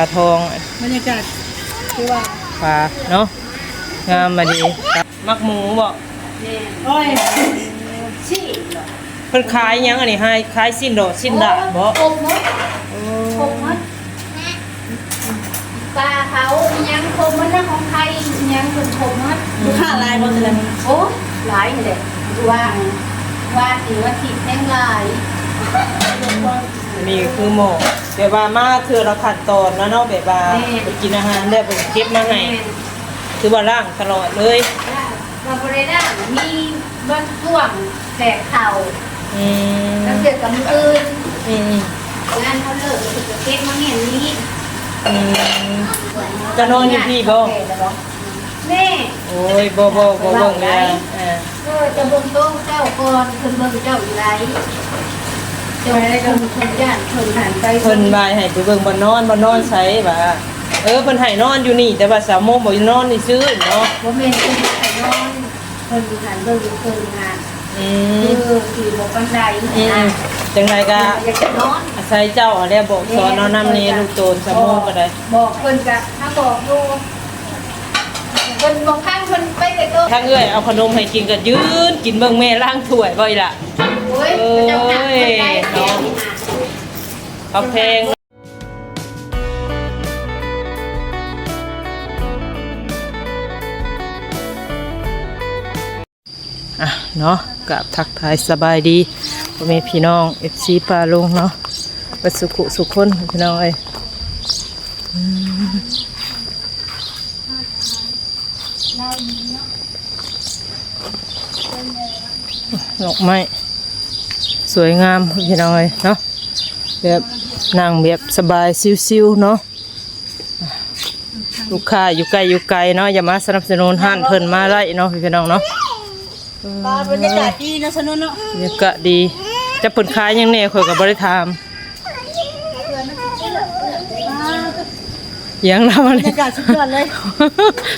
ปลาทองบรรยากาศคือว่าปลาเนาะงามมาดีครับมักหมูบ่โอ้ยชี่เพิ่นขายหยังอันนี้ให้ขายสิ้นดอกสิ้นดาบบ่หกมดหกมดปลาเขายังคมมันนะของไทยยังเป็นหกมดลูกค้าลายบอลแต่ละมือโอ้หลายเลยว่าว่าถือว่าผิดแท่งลาย นี่คือหมกแบบว่ามาเทื่อละขั้นตอนนะเนาะแบบว่าไปกินอาหารได้วเพิ่นเก็บมาให้คือว่าล้างตลอดเลยเราบริด้ามีบางช่วงแตกเข่าอืมแล้วเกิดกับมืออื่นอืมงานเขาเลิกก็จะเก็บมาเงี้ยนี้อืมจะนอนอยู่พี่บ่แม่โอ้ยบ่บ่บ่เบิ่งเลยอะอ่าเออจะเบิ่งโต๊ะเจ้าก่อนเพิ่นเบิ่งเจ้าอยู่ไรเจ้าได้คนคนย่านคนหันไปเพิ่นบายให้ไปเบิ่งบ่นอนบ่นอนไสว่าเออเพิ่นให้นอนอยู่นี่ แต่ว่าสาวโมงบ่นอนนี่ซื้อเนาะบ่แม่นเพิ่นไปนอนเพิ่นหันเบิ่งเพิ่นงานอืคืมอขี่บ่ปันไดอืมนะจังไดก็อยากจะนอนอาศัยเจ้าอะไรบอกสอนเอานำนี่ลูกโตนสาวโมงก็ได้ บอกเพิ่นก็ถ้าบอกดูเพิ่นบางครั้งเพิ่นไปแต่โต๊ะถ้าเอ้อยเอาขนมให้กินก็ยืนกินเบิ่งแม่ล้างถ้วยบ่อีล่ะโอ้ ยเจ้าหนักเพิ่นได้แค่นี้นะเขาแพงอะเนาะกับทักทายสบายดีพ่อแม่พี่น้อง FC ปลาลุงเนาะประสุขุสุขคนพี่น้องเอ้ยอืมดอกไม้ส วยงามพี่น้องเอ้ยเนาะแบบนั่งแบบสบายซิวๆเนาะลูกค้าอยู่ไกลอยู่ไกลเนาะอย่ามาสนับสนุนห้านเพิ่นมาไล่เนาะพี่น้องเนาะบรรยากาศดีนะสนุนเนาะนี่ก็ดีจะเปิดขายยังแน่ข่อยกับบริถามยังเราบรเลรยยากาศสุดยอดเลย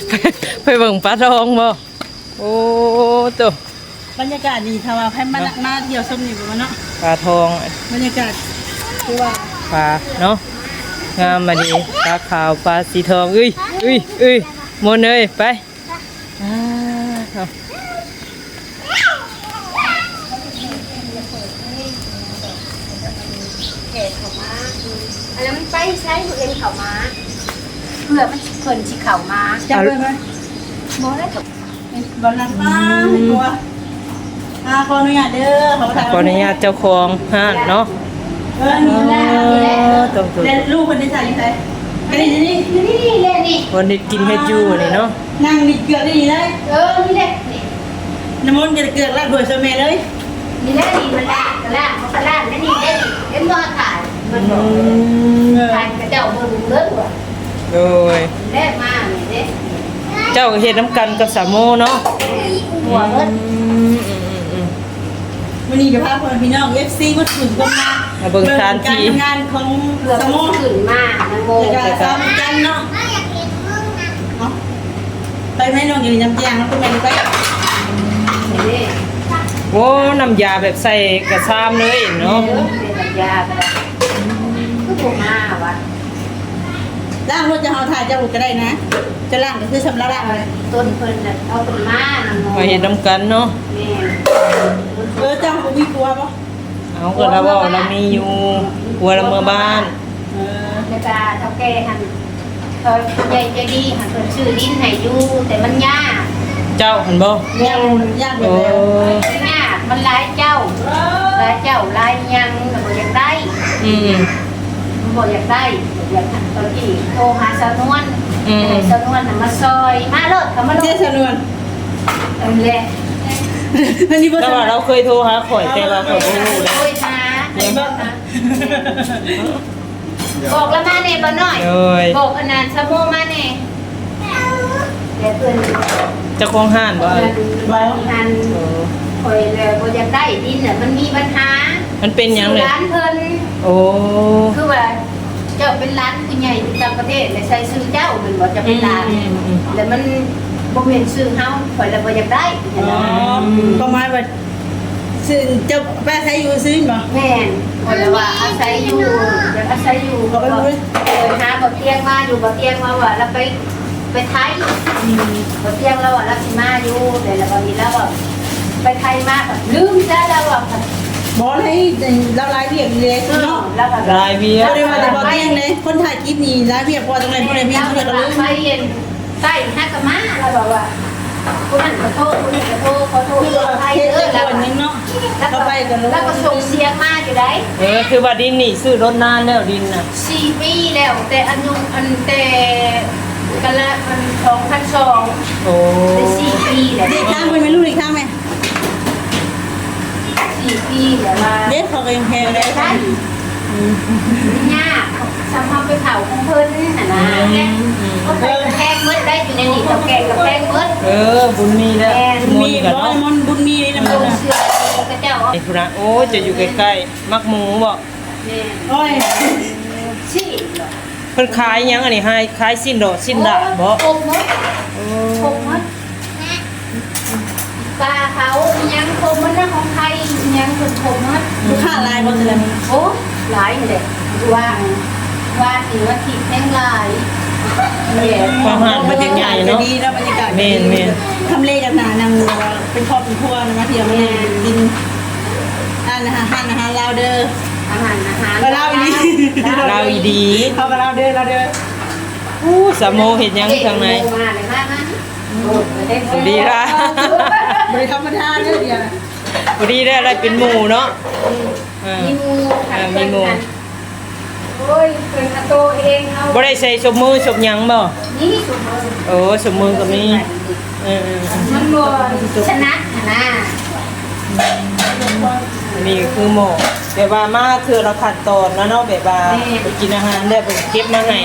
ไปไปเบิ่งปลาทองบ่โอ้ตัว บรรยากาศดีถ้าว่าให้มามาเที่ยวชมนี่บ่เนาะปลาทองบรรยากาศคือว่าปลาเนาะงามมาดีปลาขาวปลาสีทองเอ้ยเอ้ยเอ้ยหมดเลยไปอ่าเอาแก่เขามาอันนั้นมันไปใช้ผู้เอ็นเขามาเพื่อมันเพิ่นสิเข้ามาจับเลยไหมบ่ได้กับบอลลันมาไม่กลัว อ่าขออนุญาตเด้อขอถ่ายขออนุญาตเจ้าของห้านเนาะเออนี่แหละตรงตัวแต่ลูกคนที่ใส่ใส่อันนี้นี่นี่นี่แหละนี่วันนี้กินเฮ็ดอยู่นี่เนาะนั่งนี่เกือกนี่เลยเออนี่แหละนี่น้ำมันจะเกือกลากด้วยสมัยเลยนี่แหละนี่มันละกระล่างมันกระล่างนั่นนี่ได้นี่เอ็มบ่ถ่ายมันบอกเออถ่ายกระเจ้าเบิ่งเบิ่งว่ะโดยแล้มานี่เด้เจ้าก็เฮ็ดน้ำกันกับสามโมเนาะหัวเบิ่ง วันนี้จะพาคนพี่น้อง FC มาถึงกันมามาเบิ่งทานที่การทำงานของเพื่อสมันมองขึ้นมามันโง่แล้วก็สามกันเนาะเอาไปไหมน้องอยู่น้ำแจงแล้วก็แม่ไปนี่โอ้น้ำยาแบบใส่กระซามเลยเนาะเนาะเป็นสัญญาไปแล้วคือบ่มาวะ ล่างรถจะเอาถ่ายจะอุดก็ได้นะ จะล่างก็คือสำหรับล่างเลยต้นเพิ่นน่ะเอาต้นมานำโง่มาเฮ็ดน้ำกันเนาะแม่เออเจ้าของมีกลัวปะเอาก็แล้วว่าเรามีอยู่หัวละเมือบ้านเออแล้วก็เฒ่าแก่หั่นเพิ่นใหญ่ใจดีหั่นเพิ่นซื้อดินให้อยู่แต่มันยากเจ้าเห็นบ่ยากยากแบโอ้บแล้วมันยากมันหลายเจ้าหลายเจ้าหลายยังก็บ่อยากได้ อืม มันบ่อยากได้บ่อยากตอนที่โทรหาสาวนวลอืมให้สาวนวลน่ะมาซอยมาเลิศก็มาโลเจ๊ดชนวนเออแหละอันนี้บ่แต่ชนวว่านเราเคยโทรหาข่อยแต่ว่าข่อยบ่รู้เลยโอ้ยหาบอกแล้วมาเนี่ยบ่น้อยโอ้ยบอกอนานสะโมมาเนี่ยเดี๋ยวเพิ่นเจ้าของห้านบ่เพิ่นบอกอันโอ้คอยแล้วบ่อยากได้ดินน่ะมันมีปัญหา มันเป็นหยังเลยร้านเพิ่นโอ้คือว่าเจ้าเป็นร้านผู้ใหญ่อยู่ต่างประเทศและใช้ชื่อเจ้าเป็นบ่จะเป็นร้านแต่มันบ่แม่นชื่อเฮาข่อยแล้วบ่อยากได้อ๋อประมาณว่าซึ่งเจ้าป้าใช้อยู่ซื้อบ่ แม่นคนละว่าอาศัยอยู่เดี๋ยวอาศัยอยู่เอาไปเลยเออหาบ่เตียงมาอยู่บ่เตียงมาว่าแล้วไปไปไทยบ่เตียงแล้วว่าแล้วสิมาอยู่แต่ละวันนี้แล้วว่าไปไทยมากลืมซะแล้วว่า บ่ให้เราลายเรียกเลยเออเนาะแล้วก็รายเวียบ่ได้ว่าแต่บ่เตียงเลยคนถ่ายคลิปนี่ลายเรียกพอตรงไหนบ่ได้มีแล้วเพื่อนก็ก็ลืมไปเย็นใต้ฮักกะมาแล้วบอกว่าคนนั้นขอโทษคนนี้ขอโทษขอโทษคือขอว่าไทยเฮ็ดเด้อแต่แล้วคนนึงเนาะก็ไปกันแล้วก็ส่งเสียงมาอยู่ได้เออคือว่าดินนี่ซื้อรถนานแล้วดินน่ะสี่ปีแล้วแต่อันนุอันแต่กันละอันสองพันสองโอ้เป็นสี่ปีแล้วเด็กข้างไปไม่รู้อีกข้าง ไหมสี่ปีแล้วมาเด็กเขาก็ยังแพงเลยได้ยากสำหรับไปเผาของเพิ่นนี่น่ะนะก็ไปแพงมืดได้อยู่ในนี่กับแกงกับแพงมืดเออบุญมีแล้วมมีนต์กันร้อยเนาะมนบุญมีนี่นะลมันงเชื่อก็เจ้าไอ้พุ่นน่ะโอ้จะอยู่ใกล้ๆมักหมูบ่เนี่ยโอ้ยชี้เพิ่นขายหยังอันนี้ให้ขายสิ้นดอกสิ้นดาบบ่คงมดโอ้คงมด ปลาเขายังคงมดนะของไทยยังเป็นคงมดลูกค้าลายบ่แต่ละนี้โอ้หลายเลยว่าว่าถือว่าทิพแห่งหลายเนี่ยความหานบรรยากาศจะเนาะดีแล้วบรรยากาศแม่นแม่นทำเลกันหนานางเป็นครอบเป็นครัวนะมาเที่ยวมากินอ่านอาหารอาหารลาวเด้ออาหารอาหารมาเล่าอีดีเราอีดีเขามาเล่าเด้อเราเด้ออู้สามโมเฮ็ดหยังทางไหนมาเลยมากนะโอ้ได้สวัสดีล่ะ บริธรรมดาเด้อเดียวพอดีได้อะไรเป็นหมู่เนาะเออ มีงูเออมีงู โอ้ยเป็นอาโตเองเอาบ่ได้ใส่สมมือสมหยังบ่นี่สุดเลยโอ้สมมือก็มีเออมันบ่ชนะนะๆนี่คือหมอแบบว่ามาเทื่อละขั้นตอนแล้วเนาะแบบว่าไปกินอาหารแล้วไปเก็บมาให้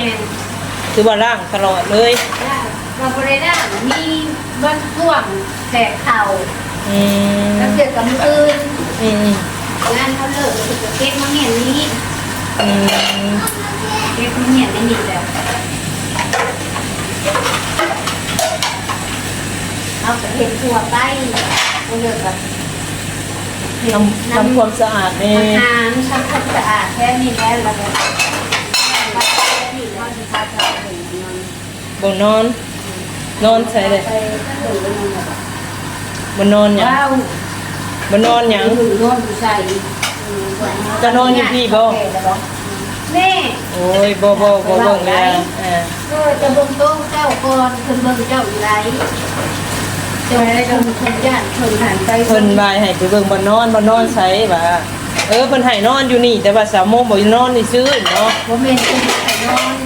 คือว่าล้างตลอดเลยเราบริได้มีบ้านพ่วงแตกเข่าอืมแล้วเกี่ยวกับมืออื่นอืมงานเขาเลิกคือจะเก็บมาเมียนนี้อืมเก็บมาเมียนในนี่แล้วเราจะเห็นทั่วไปเราเลิกกับทำทำความสะอาดนี่อาหารทำความสะอาดแค่นี้แล้วเราก็วัดแค่นี้แล้วที่เขาจะไปนอนบ่นอน นอนใส่เลยไปถึงนอนแบบบ่นอนหยังว้าวบ่นอนหยังอยู่นอนอยู่ใส่จะนอนอยู่พี่บ่แม่โอ้ยบ่บ่บ่เบิ่งแล้วอ่าเออจะเบิ่งโต๊ะเจ้าก่อนเพิ่นเบิ่งเจ้าอยู่ไรเจ้าได้คนคนย่านเพิ่นหันไปเพิ่นบายให้ไปเบิ่งบ่นอนบ่นอนใส่ว่าเออเพิ่นให้นอนอยู่นี่ แต่ว่าสามโมงบ่นอนนี่ซื้อเนาะบ่แม่นเพิ่นไปนอน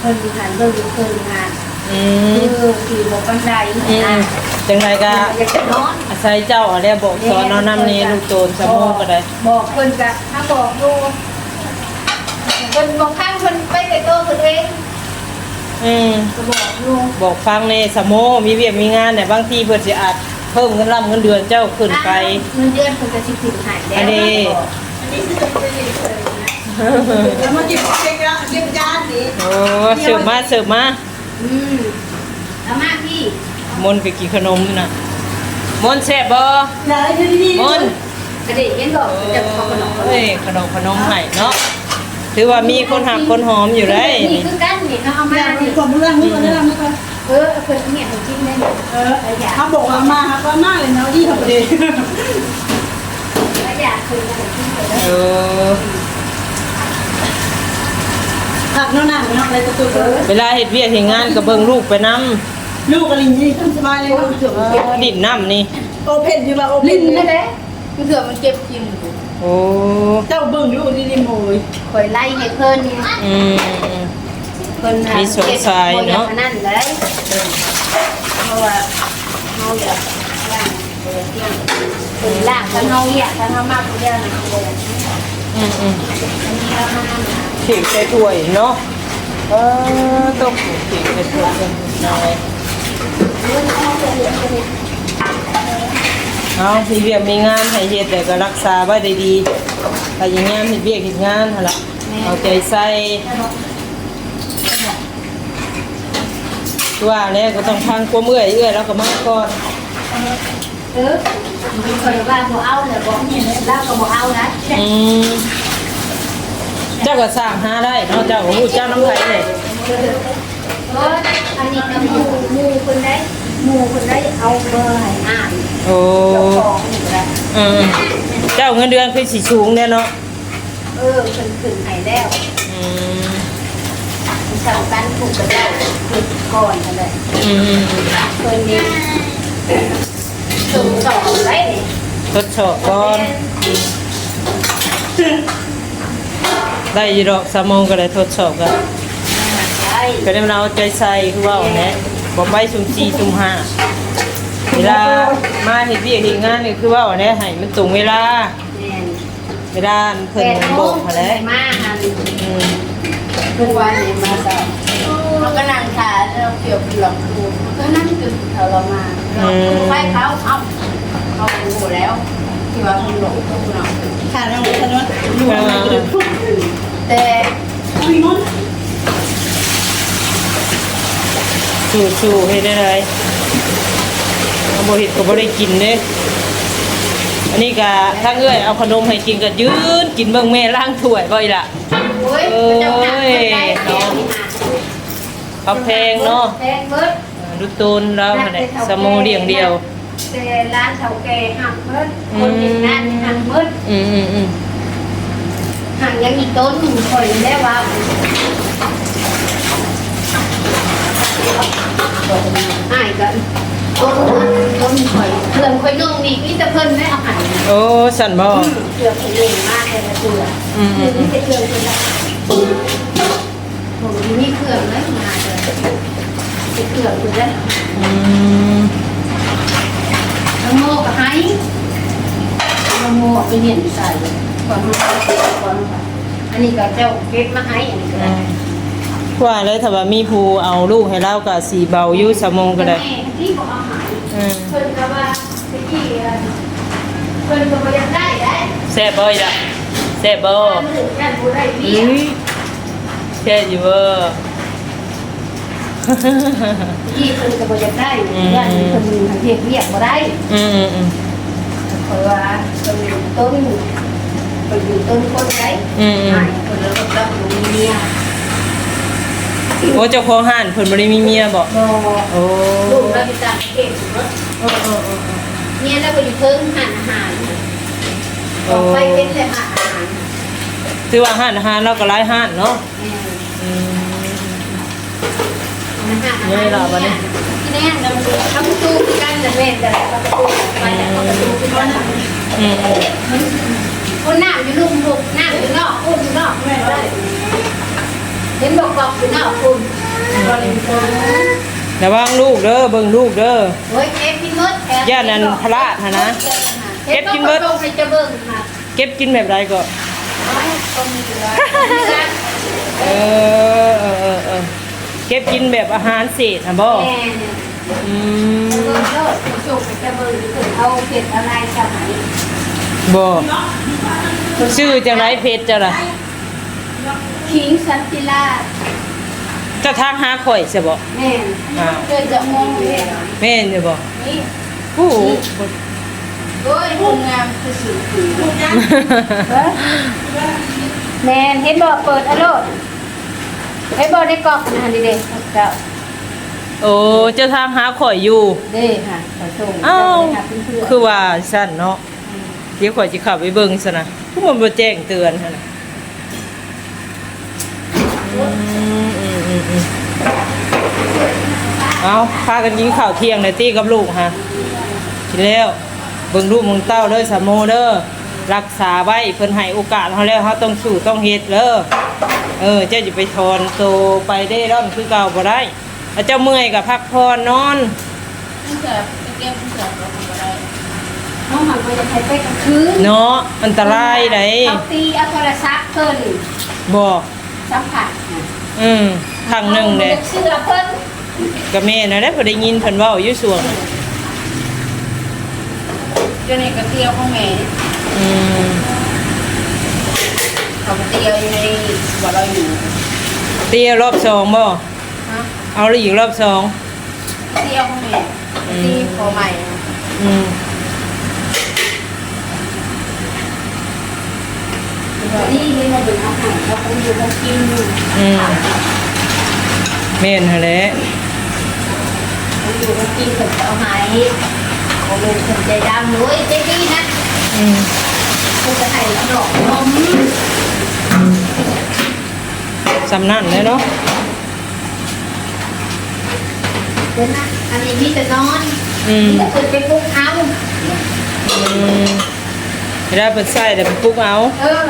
เพิ่นหันเบิ่งอยู่เพิ่นงาน อืเอมอที่บ่ปานใดอืมนะจังไดก็อยากจะนอนอาศัยเจ้าอะไรบอกสอนเอานำนี่ลูกโจรสามโมงก็ได้บอกเพิ่นก็ถ้าบอกดูเพิ่นบางครั้งเพิ่นไปแต่โตเพิ่นเองอืมก็บอกอยู่บอกฟังในสามโมงมีเวียกมีงานเนี่ยบางทีเพิ่นสิอาจเพิ่มเงินร่ำเงินเดือนเจ้าขึ้นไปเงินเดือนเพิ่นก็สิขึ้นให้แล้วอันนี้แล้วมาจิบเช็คแล้วเช็คจานดิโอ้เสิร์ฟมาเสิร์ฟมา อืมเอามาพี่มนต์ไปกินขนมน่ะมนต์แซ่บบ่ไหนอยู่ดีมนต์กระเด็นเห็นบอกจะขอขนมเอ้ยขนมขนมให้เนาะถือว่ามีคนหักคนหอมอยู่ได้นี่นี่คือกันนี่เขาเอาๆมาอยากนี่กดเรื่องมือก่อนเรื่องมือก่อนเออเพิ่นเนี่ยเขาจิ้มได้นี่เออเขาบอกว่ามาครับว่ามาเลยเนาะยี่ห้อเดียวแล้วอยากคืนเขาจิ้มไปแล้วเออ ผักน้องนั่งเนาะอะไรตัวตัวเวลาเฮ็ดเวียกเฮ็ดงานก็เบิ่งลูกไปนํลูกกระลิงนี่ทำสบายเลยลูกจุ๋มดินน้ำนี่โอเพนอยู่ว่าโอเพลิ้นนนั่นแหละคือเถื่อมันเก็บกินโอ้เจ้าเบิ่งลูกดีดีโมยคอยไล่ให้เพิ่นอืม เพิ่นมีสงสัยเนาะนั่นเลยเพราะว่าเฮาอยากย่างเออเที่ยงเพิ่นล่างถ้าเฮาอยากถ้าเฮามากผู้เดียวนะเอออืมอืมอันนี้เรามานั่งถีบใส่ถ้วยเนาะเออต้องถีบใส่ถ้วยกันหน่อยเอามีเวียกมีงานให้เฮ็ดแต่ก็รักษาไว้ได้ดีแต่อย่างงานเฮ็ดเวียกเฮ็ดงานหั่นล่ะเอาใจใส่ว่าแล้วก็ต้องพังกลัวเมื่อยเอื้อยแล้วก็มาก่อนเออมันเคย ว่าบ่เอาเลยบอกนี่เล่าก็บ่เอานะอืมเจ้าก็สร้างหาได้เนาะเจ้าโอ้โหเจ้าน้ำไทยเลยเอออันนี้ก็หมู่หมู่คนได้หมู่คนได้เอาเบอร์ให้อ่านโอ้เจ้าของนี่ก็ได้เออเจ้าเงินเดือนคือสีสูงแน่เนาะเออเพิ่นขึ้นให้แล้วอืมสำคัญถูกกระเจ้าขึ้นก่อนนั่นแหละอืมเพิ่นนี่ ส่งสองไว้นี่ทดสอบก่อน ได้อยีดอกสามโมงก็ได้ทดสอบกันใช่ก็ได้เราใจใส่คือว่าแหละบอกไปสุ่มสี่สุ่มห้าเวลามาเห็ดเวียกเห็ดงานนี่คือว่าแหละให้มันตรงเวลาแม่นเวลาเพิ่นแปดโมบองกมาแล้วมาหันอืมทุกวันนี้มา ก็มันก็นั่งขาเราเกี่ยวกับหลอกดูมันก็นั่งจนเขาเรามาเราไปเขาเอาเขาหูแล้วที่ว่ามันหลงตัวเราขาดเราเลยนะอยู่ในกระดูกแต่อุ้ยน้องสู้สู้ให้ได้ไรเอาบ่เห็ดก็บ่ได้กินเด้อันนี้ก็ถ้าเอ้อยเอาขนมให้กินก็ยืนกินเบิ่งแม่ล้างถ้วยบ่อีล่ะโอ้ยเจ้าหนักใจเนาะ เขาแพงเนาะแพงเบิดอ่าดูตูนแล้วหั่นแหละสโมเดียงเดียวแต่ร้านเฒ่าแก่หักเบิดคนเห็นงานหักเบิดอืมอืมอืมหักยังอีกต้นคอยแล้วว่าหายกันต้นต้นคอยเพื่อนคอยนุ่งนี่พี่จะเพิ่นไม่เอาหันโอ้สั่นบ่เกือบเป็นเองมากเลยนะเกือบอืมอืคือมอืนี่มจะเกือบเป็นละผมมีเครื่องแล้วมาเลยจะ เกือบอยู่แล้วอืมน้ำโมก็ให้น้ำโมเอาไปเห็นใส่ก่อนมาก่อนมาอันนี้ก็เจ้าเก็บมาให้อันนี้ก็อืได้มว่าแล้วถ้าว่ามีผู้เอาลูกให้เราก็สีเบาอยู่สโมงก็ได้แม่ที่บอกเอาหายอืมเพิ่นก็ว่าตะกี้เอ่อเพิ่นก็บ่อยากได้ได้แซ่บบ่อีล่ะแซ่บบ่เพิ่นย่านบ่ได้เวียอุ้ยแซ่บอยู่เบ่ ตะกี้เพิ่นก็บ่อยากได้อืมย่านเพิ่นเรียกเรียกบ่ได้อืมอืมอืมเพราะว่าเพิ่นอยู่ต้นเพิ่นอยู่ต้นคนได้อืมอืมหายเพิ่นแล้วก็รับรู้เมียโอ้เจ้าของห้านเพิ่นบ่ได้มีเมียบ่บ่โอ้ลูกเราไปต่างประเทศอยู่เนาะเออเออเออเออเมียแล้วก็อยู่เพิ่งหานอาหารออกไปเป็นเลยหานอาหารถือว่าห้านอาหารเราก็หลายห้านเนาะแม่อืม อาหารนี่ล่ะบัดนี้ที่แน่เราทำประตูคือกันแต่แม่แต่ประตูไปแต่ประตูคือกันอืมอืมคนน้ำอยู่ลุ่มลุกน้ำอยู่นอกคุณอยู่นอกแม่ได้เห็นบอกบอกอยู่นอกคุณบริโภคระวังลูกเด้อเบิ่งลูกเด้อโอ้ยเก็บกินมดแถมย่านนั้นพลาดหั่นนะเก็บกินมดลงไปจะเบิ่งค่ะเก็บกินแบบใดก็ก็มีเหลือเออเออเออ เก็บกินแบบอาหารเศษนะบ่แม่เนี่ยอืมเบิ่งโลดจงไปจะเบิ่งคือเอาเก็บอะไรสมัยบ่ชื่อจังไรเพชรจ้ะล่ะคิงสันติลาจะทางหาข่อยใช่บ่แม่นอ่าเกิดจะมองแม่แม่นอยู่บ่นี่ผู้โอ้ยคุณงามคือสีผิวแม่นเห็นบ่เปิดอะโลด เห็นบ่ในกล่องนะนี่เด้เจ้าโอ้เจะทางหาข่อยอยู่ เด้ค่ะขอส่งอ้าวเจ้าไปหาเพื่อนๆคือว่าสั่นเนาะเดี๋ยวข่อยสิขับไปเบิ่งซะนะผู้มันบ่แจ้งเตือนหั่นน่ะอืมอืมอืมอืมเอาพากันกินข้าวเที่ยงเลยตี้กับลูกฮะกินแล้วเบิ่งลูกมึงเต้าเด้อสามโมเด้อ รักษาไว้เพิ่นให้โอกาสเฮาแล้วเฮาต้องสู้ต้องเฮ็ดเด้อเออเจ้าจะไปทอนโตไปได้ร่อนคือเก่าบ่ได้แล้วเจ้าเมื่อยก็พักผ่อนนอนน้องหันไปจะใช้ไปกลางคืนเนาะอันตรายไดเอาตีเอาโทรศัพท์เพิ่นบ่สัมผัสอืมครั้งหนึ่งเด้อาเชื่อเพิ่นก็แม่น่ะได้พอได้ยินเพิ่นเว้าอยู่ส่วงเดี๋ยวนี้ก็เที่ยวของแม่อืมเของเตียวในว่าเราอยู่เตียรอบสองบ่เอาแล้วอยู่รอบสองเตียวของแม่ที่พอใหม่นอืมนี่นี่มาดูอาหารเขาคงอยู่คงกินอยู่อืมเม่นหั่นแหละคงอยู่คงกินถึงเอาหายของลูกถึใจดำหนุ่ยเจ๊ดีนะ อืมคงจะให้ดอกนมสำนั่นเลยเนาะเดี๋ยวนะอันนี้มีแต่นอนอืมนี่ก็เปิดเป็นพวกเอาอืมเวลาเปิดใส่แต่เป็นปุ๊กเอา เออ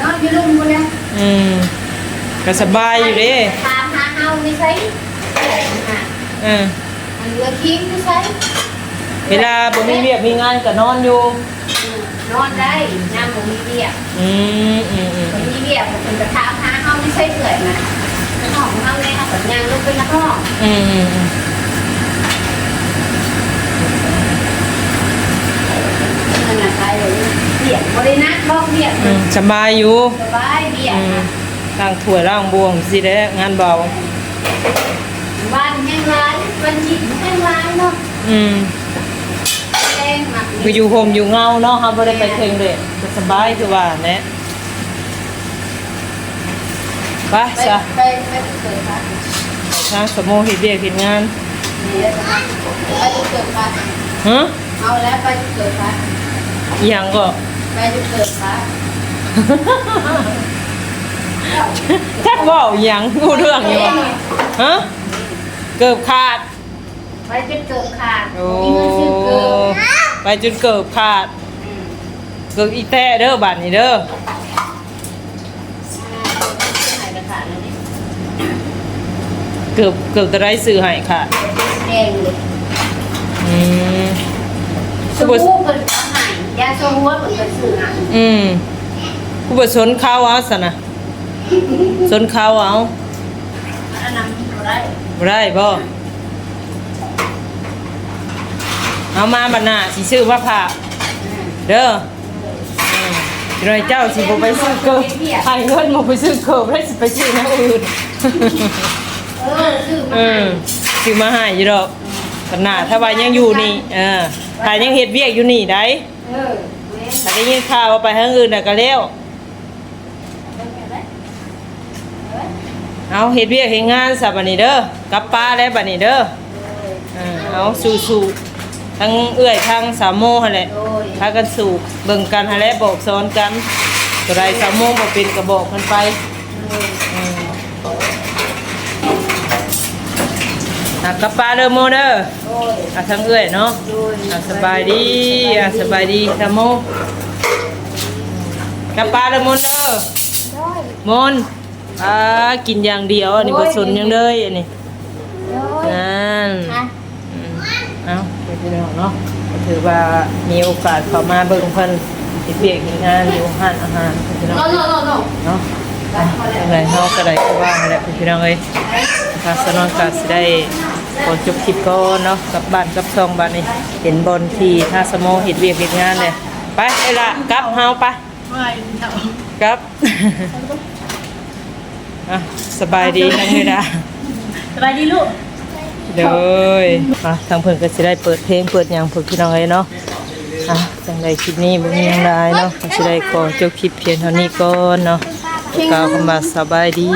นอนอยู่ลุมคนนี้อืมก็สบายอยู่เด้ถามหาเอาไม่ใช่อ่าอันเรือคิงไม่ใช่ เวลาบ่มีเวียกมีงานก็นอนอยู่ นอนได้น้ำผมมีเบียร์อืมอืมอืมผมมีเบียร์ผมเป็นกระทะหาเอาไม่ใช่เปื่อยนะห้องเอาเลยค่ะสัญญาณลุกเป็นห้องอืมอืมอืมเงินอะไรเลยเบียร์บริณับอกเบียร์อืมสบายอยู่สบายเบียร์อืมค่ะล้างถ้วยล้างบวงสิได้งานเบาวันแห้งร้ายวันจิตแห้งร้ายเนาะอืมแห้ งมากคืออยู่โฮมอยู่เงาเนาะเฮาบ่ได้ไปเทิงเด้ก็สบายคือว่าแหละไปไปซะไปไปเกิดค่ะทางสมมุเฮ็ดเวียกเฮ็ดงานไปเกิดค่ะฮะเอาแล้วไปเกิดค่ะอีหยังก็ไปเกิดค่ะจักเว้าอีหยังรู้เรื่องอยู่บ่ฮะเกือบขาด ไปจนเกิดขาดโอ้มีเงินซื้อเกิดไปจนเกือบขาดเกือบอีแต้เด้อบัดนี้เด้อหายไปขาดแล้วเนี่ยเกือบเกือบจะได้ซื้อให้ค่ะแดงเลยอืมสบู่เปิดเอาหายยาโซหัวเปิดเป็นสื่อหายอืมกูบ่สนเขาเอาซะนะสนเขาเอาอันนั้นเราได้บ่ได้บ่ เอามาบัดหน้าสิซื้อมะพร้าวเด้ออืมเดี๋ยวเจ้าสิบ่ไปซื้อเกิบให้เงินบ่ไปซื้อเกิบแล้วสิไปซื้อแนวอื่นเออซื้อมาเออซื้อมาให้อยู่ดอกบัดหน้าถ้าว่ายังอยู่นี่เออถ้ายังเฮ็ดเวียกอยู่นี่ได้เออแม่ถ้าได้ยินข่าวว่าไปทางอื่นน่ะก็แล้วเอาเฮ็ดเวียกเฮ็ดงานซะบัดนี้เด้อกลับป้าแล้วบัดนี้เด้อเออเอาสู้ๆ ทั้งเอื้อยทั้งสามโมหั่นแหละโดยพากันสู่เบิ่งกันหั่นแหละบอกสอนกันตัวใดสามโมงบ่เป็นก็บอกกันไปอืมอะกลับป้าเด้อโมเด้อโดยอะทั้งเอื้อยเนาะ โดยอะสบายดีอะสบายดีสามโมกลับป้าเด้อโมเด้อมนต์อ่ากินอย่างเดียวอันนี้บ่สนหยังเลยอันนี้นั่นอะอืม เอ้าไปพี่น้องเนาะก็ถือว่ามีโอกาสเข้ามาเบิ่งเพิ่นเฮ็ดเวียกเฮ็ดงานอยู่ห้านอาหารพี่น้องโน่โน่โน่โน่เนาะอะจังไดเฮาก็ได้ก็ว่าให้แหละพี่น้องเอ้ยถ้าสนองก็สิได้ขอจบคลิปก่อนเนาะกลับบ้านกลับช่องบ้านนี้เห็นบอลที่ท่าสโมเฮ็ดเวียกเฮ็ดงานเลยไปไอ้ละกลับเฮาไปไม่เอาครับอะสบายดีทั้งนี้นะสบายดีลูก เด้ยอะทางเพิ่นก็สิได้เปิดเพลงเปิดหยังเพิ่นพี่น้องเอ้ยเนาะอะจังไดคลิปนี้บ่มีหยังหลายเนาะก็สิได้ขอจบคลิปเพียงเท่านี้ก่อนเนาะกล่าวคำว่าสบายดี